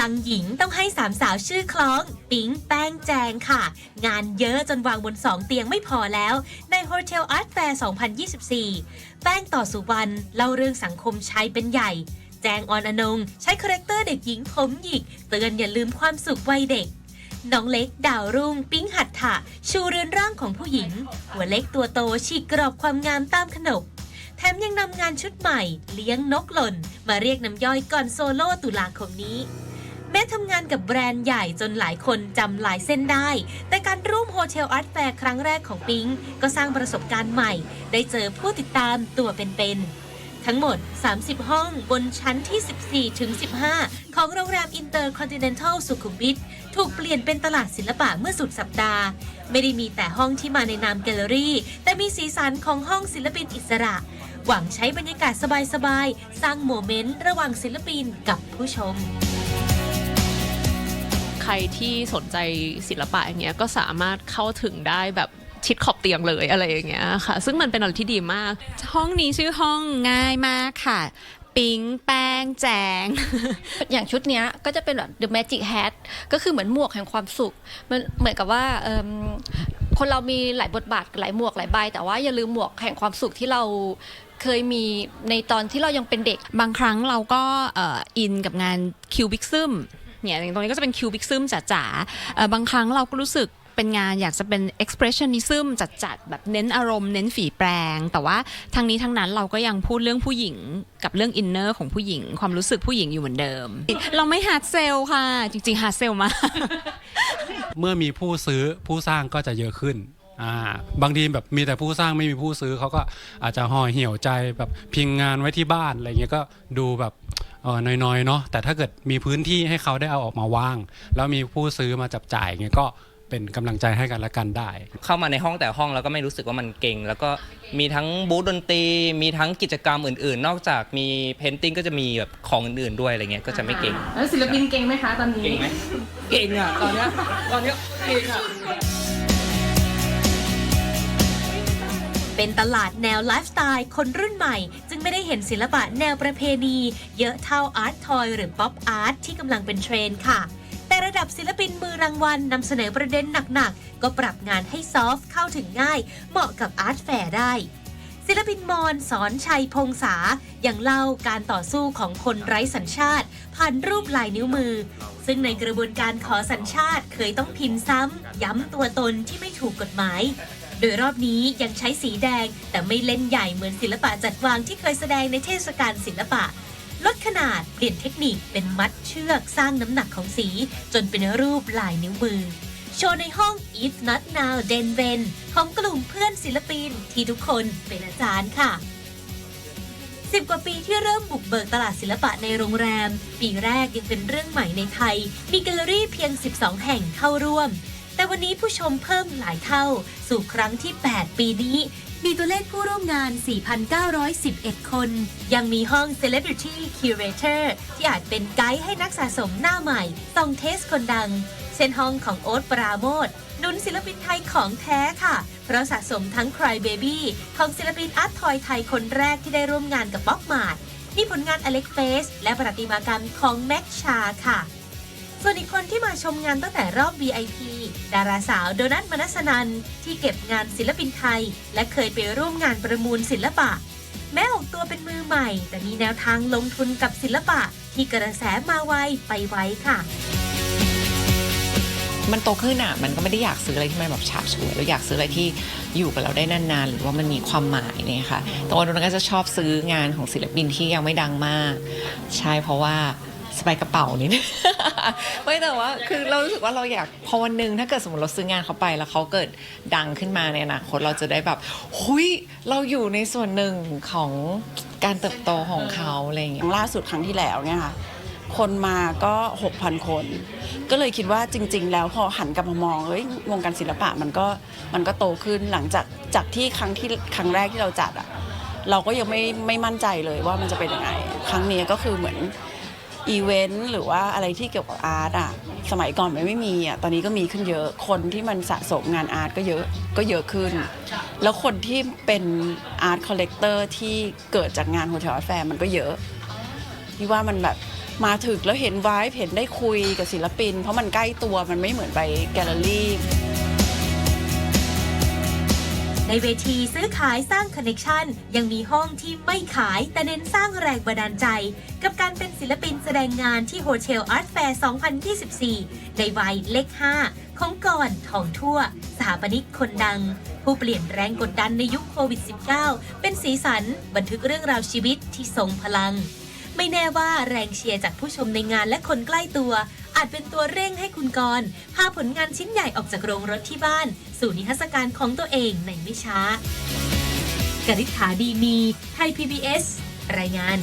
ลังหญิงต้องให้สามสาวชื่อคล้อง ปิ๊งแป้งแจงค่ะ งานเยอะจนวางบนสองเตียงไม่พอแล้วใน Hotel Art Fair 2024 แป้งต่อสุวรรณเล่าเรื่องสังคมชายเป็นใหญ่ แจงออนอนง ใช้คาแรคเตอร์เด็กหญิงผมหยิก เตือนอย่าลืมความสุขวัยเด็กน้องเล็กดาวรุ่ง ปิ๊งหัตถะชูเรือนร่างของผู้หญิง หัวเล็กตัวโตฉีกกรอบความงามตามขนบแถมยังนำงานชุดใหม่ เลี้ยงนกหล่น มาเรียกน้ำย่อยก่อนโซโล่ตุลาคมนี้ แม้ทำงานกับแบรนด์ใหญ่จนหลายคนจำหลายเส้นได้ แต่การร่วมโฮเทลอาร์ตแฟร์ครั้งแรกของปิงก็สร้างประสบการณ์ใหม่ ได้เจอผู้ติดตามตัวเป็นๆ ทั้งหมด 30 ห้องบนชั้นที่ 14 ถึง 15 ของโรงแรมอินเตอร์คอนติเนนทัลสุขุมวิทถูกเปลี่ยนเป็นตลาดศิลปะเมื่อสุดสัปดาห์ ไม่ได้มีแต่ห้องที่มาในนามแกลเลอรี่ แต่มีสีสันของห้องศิลปินอิสระ หวังใช้บรรยากาศสบายๆ สร้างโมเมนต์ระหว่างศิลปินกับผู้ชม รที่สนใจศิลปะอย่างเงี้ยก็สามารถเข้าถึงได้แบบชิดขอบเตียงเลยอะไรอย่างเงี้ยค่ะ ซึ่งมันเป็นอะไรที่ดีมาก ห้องนี้ชื่อห้องง่ายมากค่ะปิงแป้งแจง อย่างชุดเนี้ยก็จะเป็นแบบ the magic hat ก็คือเหมือนหมวกแห่งความสุข มันเหมือนกับว่าเอิ่มคนเรามีหลายบทบาทหลายหมวกหลายใบ แต่ว่าอย่าลืมหมวกแห่งความสุขที่เราเคยมีในตอนที่เรายังเป็นเด็ก บางครั้งเราก็เอ่ออินกับงานคิวบิกซึม เนี่ยอย่างตรงนี้ก็จะเป็นคิวบิกซึมจ๋าๆเอ่อบางครั้งเราก็รู้สึกเป็นงานอยากจะเป็น expressionism จัดๆ แบบเน้นอารมณ์เน้นฝีแปรง แต่ว่าทางนี้ทั้งนั้นเราก็ยังพูดเรื่องผู้หญิงกับเรื่องอินเนอร์ของผู้หญิง ความรู้สึกผู้หญิงอยู่เหมือนเดิม เราไม่ฮาร์ดเซลค่ะ จริงๆฮาร์ดเซลมากเมื่อมีผู้ซื้อผู้สร้างก็จะเยอะขึ้นอ่าบางทีแบบมีแต่ผู้สร้างไม่มีผู้ซื้อเขาก็อาจจะห่อเหี่ยวใจแบบพิงงานไว้ที่บ้านอะไรเงี้ยก็ดูแบบเออ น้อยๆเนาะแต่ถ้าเกิดมีพื้นที่ให้เขาได้เอาออกมาวาง แล้วมีผู้ซื้อมาจับจ่ายเงี้ยก็เป็นกำลังใจให้กันและกันได้ เข้ามาในห้องแต่ห้องแล้วก็ไม่รู้สึกว่ามันเก่ง แล้วก็มีทั้งบูธดนตรี มีทั้งกิจกรรมอื่นๆ นอกจากมีเพนติ้งก็จะมีแบบของอื่นๆด้วยอะไรเงี้ยก็จะไม่เก่ง แล้วศิลปินเก่งไหมคะตอนนี้ เก่งไหมเก่งอะตอนเนี้ยตอนเนี้ยเก่งอะ เป็นตลาดแนวไลฟ์สไตล์คนรุ่นใหม่ จึงไม่ได้เห็นศิลปะแนวประเพณี เยอะเท่าอาร์ตทอยหรือป๊อปอาร์ตที่กำลังเป็นเทรนด์ค่ะ แต่ระดับศิลปินมือรางวัลนำเสนอประเด็นหนักๆ ก็ปรับงานให้ซอฟต์เข้าถึงง่าย เหมาะกับอาร์ตแฟร์ได้ศิลปินมอนสอนชัยพงษายังเล่าการต่อสู้ของคนไร้สัญชาติ ผ่านรูปลายนิ้วมือ ซึ่งในกระบวนการขอสัญชาติเคยต้องพิมพ์ซ้ำ ย้ำตัวตนที่ไม่ถูกกฎหมาย โดยรอบนี้ยังใช้สีแดง แต่ไม่เล่นใหญ่เหมือนศิลปะจัดวางที่เคยแสดงในเทศกาลศิลปะ ลดขนาดเปลี่ยนเทคนิคเป็นมัดเชือกสร้างน้ำหนักของสี จนเป็นรูปลายนิ้วมือ โชว์ในห้อง If Not Now Then When ของกลุ่มเพื่อนศิลปินที่ทุกคนเป็นอาจารย์ค่ะสิบกว่าปีที่เริ่มบุกเบิกตลาดศิลปะในโรงแรม ปีแรกยังเป็นเรื่องใหม่ในไทย มีแกลเลอรี่เพียง 12 แห่งเข้าร่วม แต่วันนี้ผู้ชมเพิ่มหลายเท่า สู่ครั้งที่ 8 ปีนี้ มีตัวเลขผู้ร่วมงาน 4,911 คน ยังมีห้อง Celebrity Curator ที่อาจเป็นไกด์ให้นักสะสมหน้าใหม่ส่องเทสคนดัง เช่นห้องของโอ๊ตปราโมทนุนศิลปินไทยของแท้ค่ะ เพราะสะสมทั้ง Cry Baby ของศิลปินอาร์ตทอยไทยคนแรกที่ได้ร่วมงานกับบ๊อบมาดนี่ผลงานอเล็กเฟสและประติมากรรมของแม็กชาค่ะ ส่วนอีกคนที่มาชมงานตั้งแต่รอบ VIP ดาราสาวโดนัทมนัสนันที่เก็บงานศิลปินไทย และเคยไปร่วมงานประมูลศิลปะ แม้ออกตัวเป็นมือใหม่ แต่มีแนวทางลงทุนกับศิลปะ ที่กระแสมาไวไปไวค่ะมันโตขึ้นอะมันก็ไม่ได้อยากซื้ออะไรที่มันแบบฉาบฉวยเราอยากซื้ออะไรที่อยู่กับเราได้นานๆ หรือว่ามันมีความหมายเนี่ยค่ะแต่วันนั้นก็จะชอบซื้องานของศิลปินที่ยังไม่ดังมาก ใช่เพราะว่า สบายกระเป๋านิด ไม่แต่ว่าคือเรารู้สึกว่าเราอยากพอวันหนึ่งถ้าเกิดสมมติเราซื้องานเขาไปแล้วเขาเกิดดังขึ้นมาในอนาคตเราจะได้แบบหุยเราอยู่ในส่วนหนึ่งของการเติบโตของเขาอะไรอย่างเงี้ยล่าสุดครั้งที่แล้วเนี่ยค่ะคนมาก็ 6,000 คน ก็เลยคิดว่าจริง ๆ แล้วพอหันกลับมามองเฮ้ยวงการศิลปะมันก็มันก็โตขึ้นหลังจากจากที่ครั้งที่ครั้งแรกที่เราจัดอะเราก็ยังไม่ไม่มั่นใจเลยว่ามันจะเป็นยังไง ครั้งนี้ก็คือเหมือน อีเวนต์หรือว่าอะไรที่เกี่ยวกับอาร์ตอะสมัยก่อนมันไม่มีอะตอนนี้ก็มีขึ้นเยอะคนที่มันสะสมงานอาร์ตก็เยอะก็เยอะขึ้น แล้วคนที่เป็นอาร์ตคอลเลกเตอร์ที่เกิดจากงานโฮเทลแฟร์มันก็เยอะที่ว่ามันแบบมาถึกแล้วเห็นวายเห็นได้คุยกับศิลปิน เพราะมันใกล้ตัวมันไม่เหมือนไปแกลเลอรี่ ในเวทีซื้อขายสร้างคอนเน t ชันยังมีห้องที่ไม่ขายแต่เน้นสร้างแรงบันดาลใจ กับการเป็นศิลปินแสดงงานที่โฮเทลอาร์ตแฟร์ 2024 ในวัยเลข 5 ของก่อนทองทั่ว สถาปนิกคนดัง ผู้เปลี่ยนแรงกดดันในยุคโควิด -19 เป็นสีสันบันทึกเรื่องราวชีวิตที่ทรงพลัง ไม่แน่ว่าแรงเชียร์จากผู้ชมในงานและคนใกล้ตัว อาจเป็นตัวเร่งให้คุณกรพาผลงานชิ้นใหญ่ออกจากโรงรถที่บ้าน สู่นิทรรศการของตัวเองในไม่ช้ากริษฐาดีมี ไทย PBS รายงาน